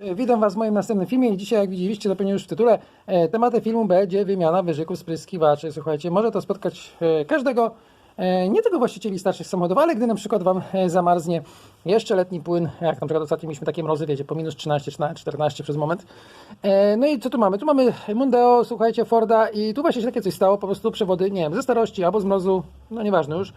E, Witam Was w moim następnym filmie i dzisiaj, jak widzieliście zapewne już w tytule, e, tematem filmu będzie wymiana wyżyków spryskiwaczy. Słuchajcie, może to spotkać e, każdego, nie tylko właścicieli starszych samochodów, ale gdy na przykład Wam zamarznie jeszcze letni płyn, jak na przykład ostatnio mieliśmy takie mrozy, wiecie, po minus 13, 13, 14 przez moment. No i co tu mamy? Tu mamy Mundeo, słuchajcie, Forda i tu właśnie się takie coś stało, po prostu przewody, nie wiem, ze starości albo z mrozu, no nieważne już.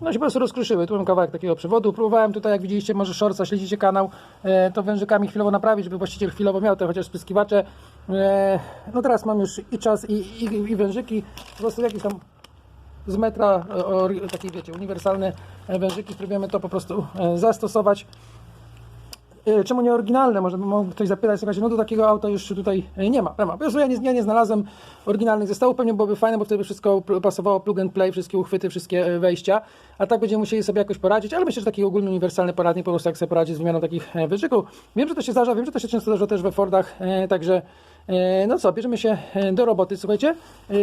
No się po prostu rozkruszyły. Tu mam kawałek takiego przewodu. Próbowałem tutaj, jak widzieliście, może shortsa, śledzicie kanał, e, to wężykami chwilowo naprawić, żeby właściciel chwilowo miał te chociaż spryskiwacze. E, no teraz mam już i czas, i, i, i wężyki. Po prostu jakieś tam z metra, o, takie wiecie, uniwersalne wężyki. Próbujemy to po prostu e, zastosować. E, Czemu nie oryginalne? Może mógł ktoś zapytać, słuchajcie, no to takiego auta już tutaj e, nie ma. Nie ma. Po prostu ja nie, ja nie znalazłem oryginalnych zestawów, pewnie byłoby fajne, bo wtedy wszystko pasowało plug and play, wszystkie uchwyty, wszystkie e, wejścia, a tak będziemy musieli sobie jakoś poradzić, ale myślę, że taki ogólny, uniwersalny poradnik po prostu jak sobie poradzić z wymianą takich wyżyków. Wiem, że to się zdarza, wiem, że to się często zdarza też we Fordach, także no co, bierzemy się do roboty, słuchajcie.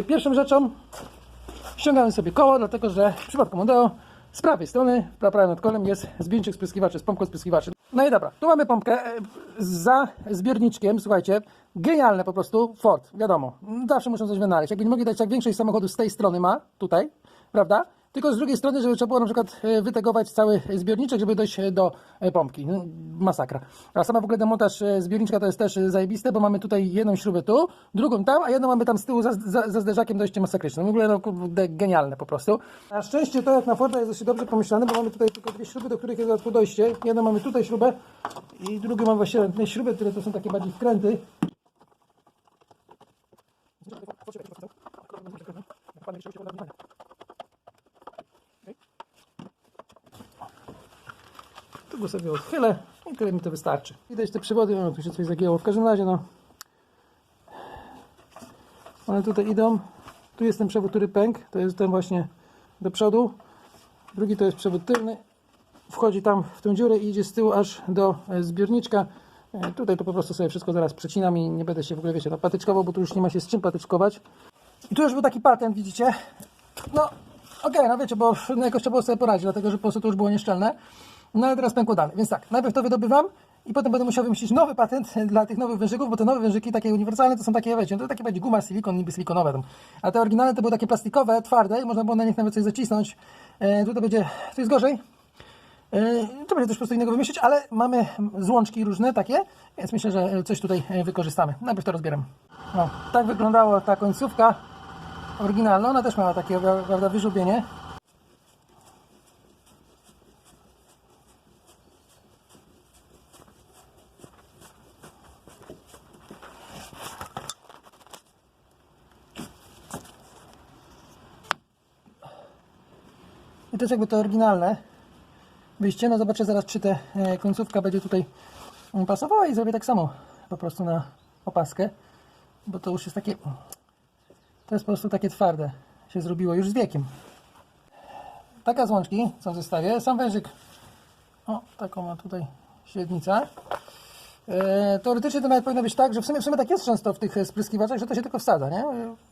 Pierwszą rzeczą ściągamy sobie koło, dlatego że w przypadku Mondeo z prawej strony, pra- prawym nad kolem jest zbiorniczek spryskiwaczy z pompką spryskiwaczy. No i dobra, tu mamy pompkę e, za zbiorniczkiem, słuchajcie, genialne po prostu, Ford, wiadomo, zawsze muszą coś wynaleźć. Jakby nie mogli dać, jak większość samochodów z tej strony ma, tutaj, prawda? Tylko z drugiej strony, żeby trzeba było na przykład e, wytegować cały zbiorniczek, żeby dojść e, do e, pompki. No, Masakra. A sama w ogóle demontaż e, zbiorniczka to jest też e, zajebiste, bo mamy tutaj jedną śrubę tu, drugą tam, a jedną mamy tam z tyłu za, za, za zderzakiem dojście masakryczne. W ogóle no, genialne po prostu. Na szczęście to jak na Forda jest dosyć dobrze pomyślane, bo mamy tutaj tylko dwie śruby, do których jest łatwo dojście. Jedną mamy tutaj śrubę i drugą mamy właśnie te śruby, które to są takie bardziej wkręty. Tu go sobie odchylę i tyle mi to wystarczy. Widać te przewody, no tu się coś zagięło. W każdym razie, no. One tutaj idą. Tu jest ten przewód, który pękł. To jest ten właśnie do przodu. Drugi to jest przewód tylny. Wchodzi tam w tę dziurę i idzie z tyłu aż do e, zbiorniczka. E, Tutaj to po prostu sobie wszystko zaraz przecinam i nie będę się w ogóle, wiecie, no, patyczkował, bo tu już nie ma się z czym patyczkować. I tu już był taki patent, widzicie. No, okej, no wiecie, bo no jakoś trzeba było sobie poradzić, dlatego że po prostu to już było nieszczelne. No ale teraz pękło dalej. Więc tak, najpierw to wydobywam i potem będę musiał wymyślić nowy patent dla tych nowych wężyków, bo te nowe wężyki, takie uniwersalne, to są takie, wiecie, to takie będzie guma, silikon, niby silikonowe tam. A te oryginalne to były takie plastikowe, twarde i można było na nich nawet coś zacisnąć. E, tutaj będzie, tu jest gorzej. E, To będzie też po prostu innego wymyślić, ale mamy złączki różne takie, więc myślę, że coś tutaj e, wykorzystamy. Najpierw to rozbieram. No, tak wyglądała ta końcówka oryginalna. Ona też miała takie prawda, wyżubienie. To jest jakby to oryginalne wyjście. No zobaczę zaraz, czy ta e, końcówka będzie tutaj mm, pasowała i zrobię tak samo po prostu na opaskę, bo to już jest takie, to jest po prostu takie twarde się zrobiło już z wiekiem. Taka z łączki, co w. Sam wężyk, o taką ma tutaj średnicę. E, teoretycznie to nawet powinno być tak, że w sumie, w sumie tak jest często w tych e, spryskiwaczach, że to się tylko wsadza, nie?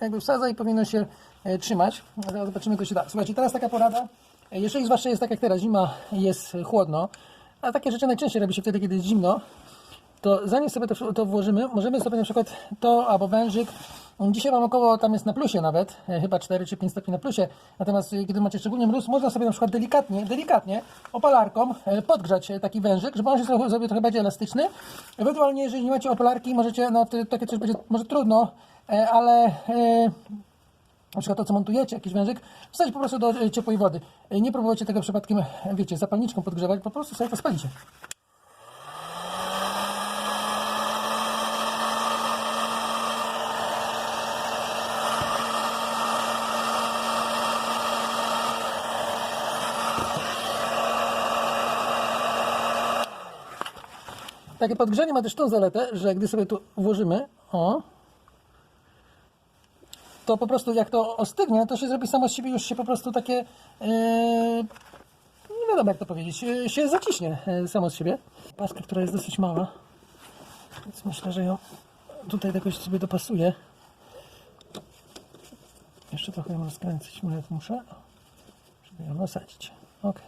Jakby wsadza i powinno się trzymać. Zobaczymy, co się da. Słuchajcie, teraz taka porada. Jeżeli zwłaszcza jest tak jak teraz, zima jest chłodno, a takie rzeczy najczęściej robi się wtedy, kiedy jest zimno, to zanim sobie to, to włożymy, możemy sobie na przykład to albo wężyk. Dzisiaj mam około, tam jest na plusie nawet, e, chyba 4 czy 5 stopni na plusie. Natomiast e, kiedy macie szczególnie mróz, można sobie na przykład delikatnie, delikatnie opalarką e, podgrzać taki wężyk, żeby on się zrobił trochę bardziej elastyczny. Ewentualnie, jeżeli nie macie opalarki, możecie, no wtedy takie coś będzie może trudno, ale na przykład to, co montujecie, jakiś wężyk, wstać po prostu do e, ciepłej wody. E, Nie próbujcie tego przypadkiem, e, wiecie, zapalniczką podgrzewać, po prostu sobie to spalicie. Takie podgrzanie ma też tą zaletę, że gdy sobie tu włożymy, o, to po prostu jak to ostygnie, to się zrobi samo z siebie już się po prostu takie, yy, nie wiadomo jak to powiedzieć, yy, się zaciśnie yy, samo z siebie. Paska, która jest dosyć mała, więc myślę, że ją tutaj jakoś sobie dopasuję. Jeszcze trochę ją rozkręcić, może muszę, żeby ją nasadzić. Ok.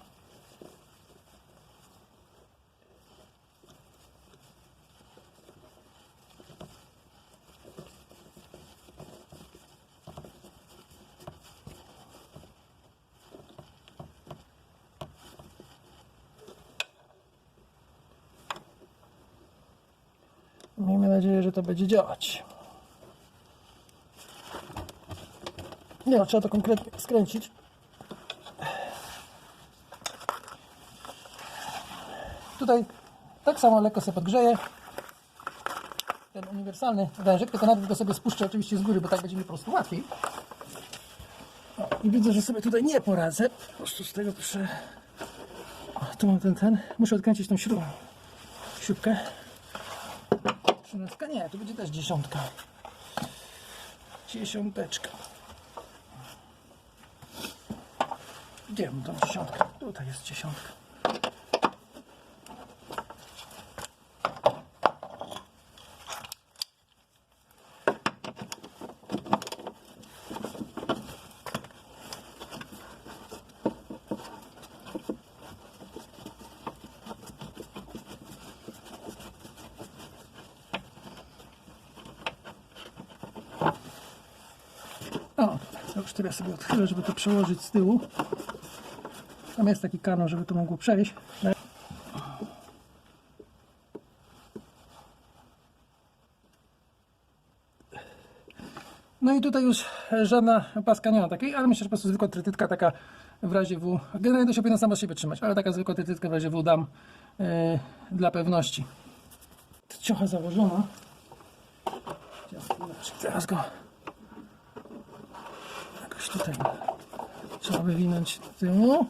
Nadzieję, że to będzie działać. Nie, no, trzeba to konkretnie skręcić. Tutaj tak samo lekko sobie podgrzeję. Ten uniwersalny wężyk, tylko najpierw go sobie spuszczę oczywiście z góry, bo tak będzie mi po prostu łatwiej. O, I widzę, że sobie tutaj nie poradzę. Po prostu z tego proszę. O, tu mam ten, ten. Muszę odkręcić tą śrubę. Śrubkę. Trzynastka? Nie, tu będzie też dziesiątka. Dziesiąteczka. Gdzie mam tą dziesiątkę? Tutaj jest dziesiątka. O, to już sobie odchylę, żeby to przełożyć z tyłu. Tam jest taki kanał, żeby to mogło przejść. No i tutaj już żadna paska nie ma takiej, ale myślę, że po prostu zwykła trytytka taka w razie W. Generalnie to się powinna sama z siebie trzymać, ale taka zwykła trytytka w razie W dam e, dla pewności. Ciocha założona. Teraz go tutaj trzeba wywinąć do tyłu.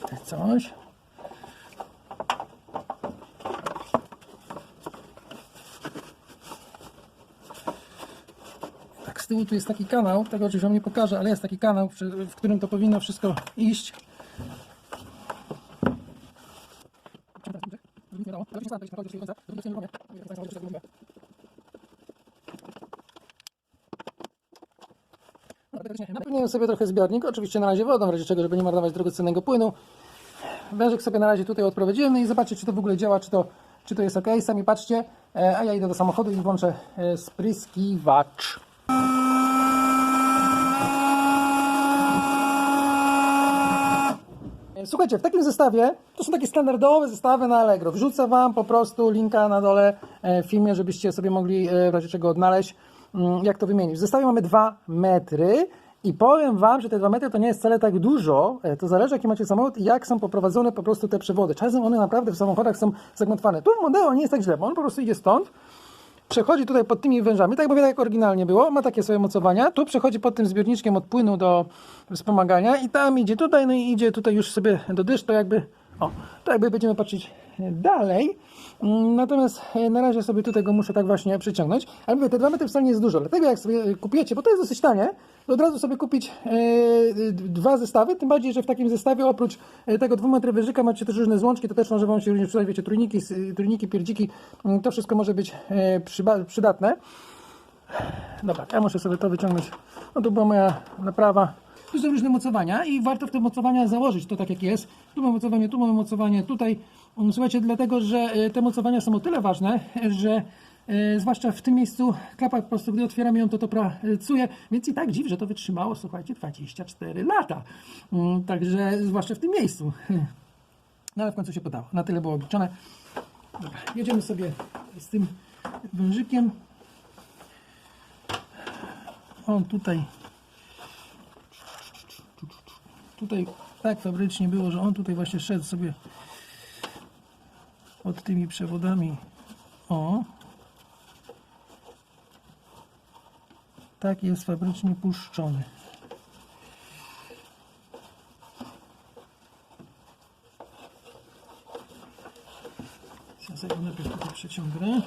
Tutaj coś. Tak, z tyłu tu jest taki kanał, tego oczywiście wam nie pokażę, ale jest taki kanał, w którym to powinno wszystko iść. Napełniłem sobie trochę zbiornik, oczywiście na razie wodą, w razie czego, żeby nie marnować drogocennego płynu. Wężyk sobie na razie tutaj odprowadziłem, no i zobaczcie, czy to w ogóle działa, czy to, czy to jest ok. Sami patrzcie, e, a ja idę do samochodu i włączę e, spryskiwacz. Słuchajcie, w takim zestawie, to są takie standardowe zestawy na Allegro. Wrzucę Wam po prostu linka na dole e, w filmie, żebyście sobie mogli w razie czego odnaleźć, mm, jak to wymienić. W zestawie mamy 2 metry i powiem Wam, że te 2 metry to nie jest wcale tak dużo. E, To zależy, jaki macie samochód i jak są poprowadzone po prostu te przewody. Czasem one naprawdę w samochodach są zagmatwane. Tu w modelu nie jest tak źle, bo on po prostu idzie stąd, przechodzi tutaj pod tymi wężami, tak mówię, tak jak oryginalnie było, ma takie swoje mocowania, tu przechodzi pod tym zbiorniczkiem od płynu do wspomagania i tam idzie tutaj, no i idzie tutaj już sobie do dysz, to jakby, o, to jakby będziemy patrzeć dalej, natomiast e, na razie sobie tutaj go muszę tak właśnie przyciągnąć, ale mówię, te 2 metry wcale nie jest dużo, dlatego jak sobie e, kupujecie, bo to jest dosyć tanie, to od razu sobie kupić e, dwa zestawy, tym bardziej, że w takim zestawie oprócz e, tego 2 metry wyżyka macie też różne złączki, to też może Wam się również przydać, wiecie, trójniki, trójniki, pierdziki, mm, to wszystko może być przydatne. Dobra, ja muszę sobie to wyciągnąć. No to była moja naprawa. Tu są różne mocowania i warto w te mocowania założyć to tak jak jest. Tu mamy mocowanie, tu mamy mocowanie, tutaj. Słuchajcie, dlatego, że e, te mocowania są o tyle ważne, że e, zwłaszcza w tym miejscu klapa po prostu, gdy otwieramy ją, to to pracuje, więc i tak dziw, że to wytrzymało, słuchajcie, 24 lata. Mm, Także zwłaszcza w tym miejscu. No ale w końcu się podało. Na tyle było obliczone. Dobra, jedziemy sobie z tym wężykiem. On tutaj tutaj tak fabrycznie było, że on tutaj właśnie szedł sobie pod tymi przewodami. O. Tak jest fabrycznie puszczony. Ja sobie najpierw tutaj przeciągnę.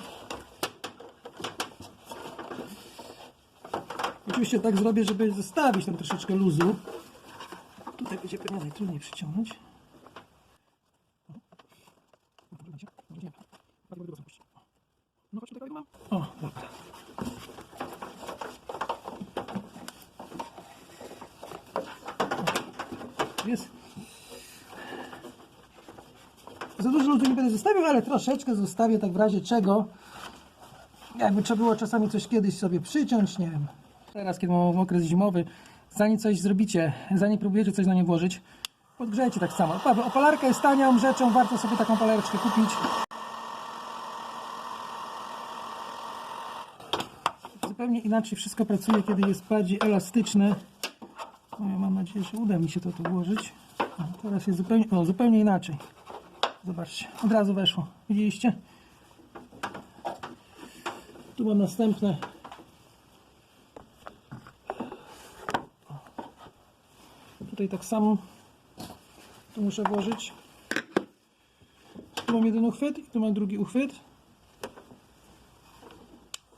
Oczywiście tak zrobię, żeby zostawić tam troszeczkę luzu. Tutaj będzie pewnie najtrudniej przyciągnąć. jest. Za dużo ludzi nie będę zostawiał, ale troszeczkę zostawię tak w razie czego. Jakby trzeba było czasami coś kiedyś sobie przyciąć, nie wiem. Teraz, kiedy mamy okres zimowy, zanim coś zrobicie, zanim próbujecie coś na nie włożyć, podgrzejcie tak samo. Opalarka jest tanią rzeczą, warto sobie taką opalareczkę kupić. Zupełnie inaczej wszystko pracuje, kiedy jest bardziej elastyczne. Ja mam nadzieję, że uda mi się to tu włożyć. O, teraz jest zupełnie, o, zupełnie inaczej. Zobaczcie, od razu weszło. Widzieliście? Tu mam następne. Tutaj tak samo. Tu muszę włożyć. Tu mam jeden uchwyt i tu mam drugi uchwyt.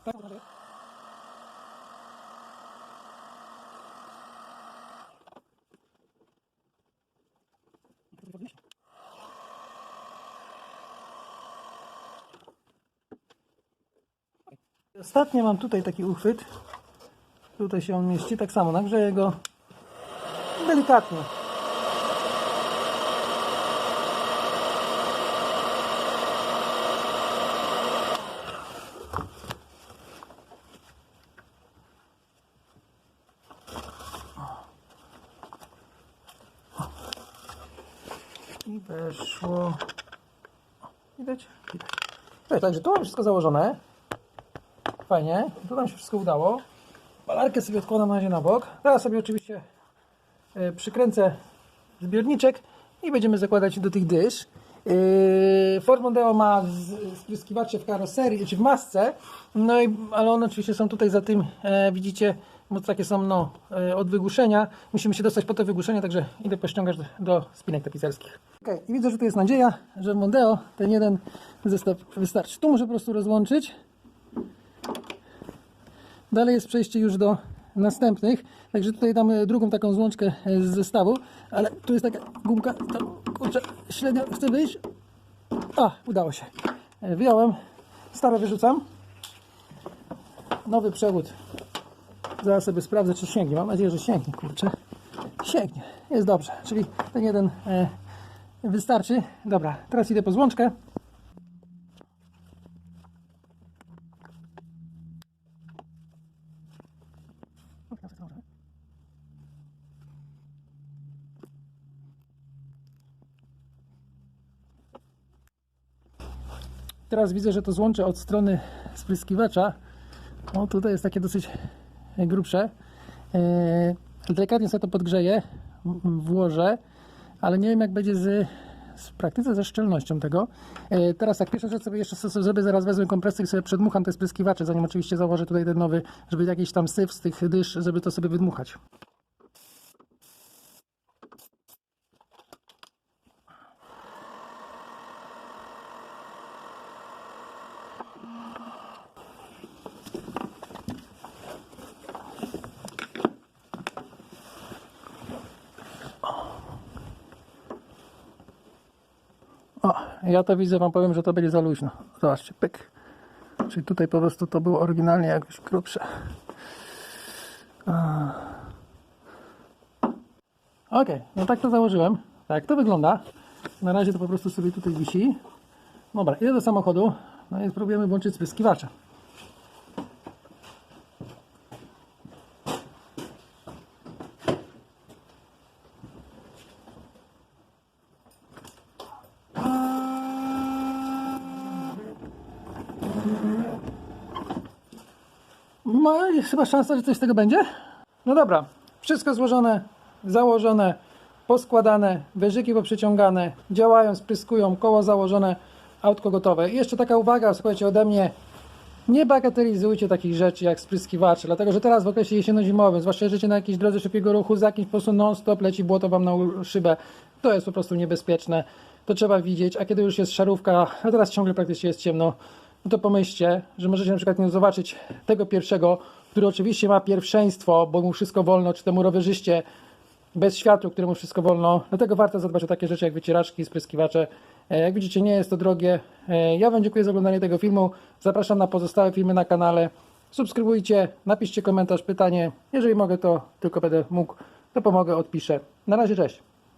Tak. Ostatnio mam tutaj taki uchwyt. Tutaj się on mieści. Tak samo nagrzeję go delikatnie. I weszło. Widać? Widać. Tak, także tu mam wszystko założone. Fajnie. Tu nam się wszystko udało. Balarkę sobie odkładam na razie na bok. Teraz sobie oczywiście e, przykręcę zbiorniczek i będziemy zakładać do tych dysz. Yy, Ford Mondeo ma spryskiwacze w karoserii, czy w masce, no i, ale one oczywiście są tutaj za tym, e, widzicie, bo takie są no, e, od wygłuszenia. Musimy się dostać po te wygłuszenia, także idę pościągać do, do spinek tapicerskich. Okay, I widzę, że tu jest nadzieja, że Mondeo ten jeden zestaw wystarczy. Tu muszę po prostu rozłączyć. Dalej jest przejście już do następnych. Także tutaj damy drugą taką złączkę e, z zestawu, ale tu jest taka gumka, tam kurczę, średnio wyjść. A, udało się. E, Wyjąłem, stare wyrzucam. Nowy przewód. Zaraz sobie sprawdzę, czy sięgnie. Mam nadzieję, że sięgnie, kurczę. Sięgnie, jest dobrze. Czyli ten jeden e, wystarczy. Dobra, teraz idę po złączkę. Teraz widzę, że to złącze od strony spryskiwacza. O, tutaj jest takie dosyć e, grubsze. Eee, delikatnie sobie to podgrzeję, włożę, ale nie wiem jak będzie z, z praktyce ze szczelnością tego. Eee, teraz tak, pierwsza rzecz sobie jeszcze zrobię, zaraz wezmę kompresor i sobie przedmucham te spryskiwacze, zanim oczywiście założę tutaj ten nowy, żeby jakiś tam syf z tych dysz, żeby to sobie wydmuchać. Ja to widzę, wam powiem, że to będzie za luźno. Zobaczcie, pyk. Czyli tutaj po prostu to było oryginalnie jakoś grubsze. Okej, no tak to założyłem. Tak to wygląda. Na razie to po prostu sobie tutaj wisi. Dobra, idę do samochodu. No i spróbujemy włączyć spryskiwacze. Ma jest chyba szansa, że coś z tego będzie? No dobra, wszystko złożone, założone, poskładane, wyżyki poprzeciągane, działają, spryskują, koło założone, autko gotowe. I jeszcze taka uwaga, słuchajcie, ode mnie, nie bagatelizujcie takich rzeczy jak spryskiwacze, dlatego że teraz w okresie jesienno-zimowym, zwłaszcza jedziecie na jakiejś drodze szybkiego ruchu, za jakimś po prostu non-stop leci błoto wam na szybę, to jest po prostu niebezpieczne, to trzeba widzieć, a kiedy już jest szarówka, a teraz ciągle praktycznie jest ciemno, no to pomyślcie, że możecie na przykład nie zobaczyć tego pierwszego, który oczywiście ma pierwszeństwo, bo mu wszystko wolno, czy temu rowerzyście bez światła, któremu wszystko wolno. Dlatego warto zadbać o takie rzeczy jak wycieraczki, spryskiwacze. E, Jak widzicie, nie jest to drogie. E, Ja Wam dziękuję za oglądanie tego filmu. Zapraszam na pozostałe filmy na kanale. Subskrybujcie, napiszcie komentarz, pytanie. Jeżeli mogę, to tylko będę mógł, to pomogę, odpiszę. Na razie, cześć.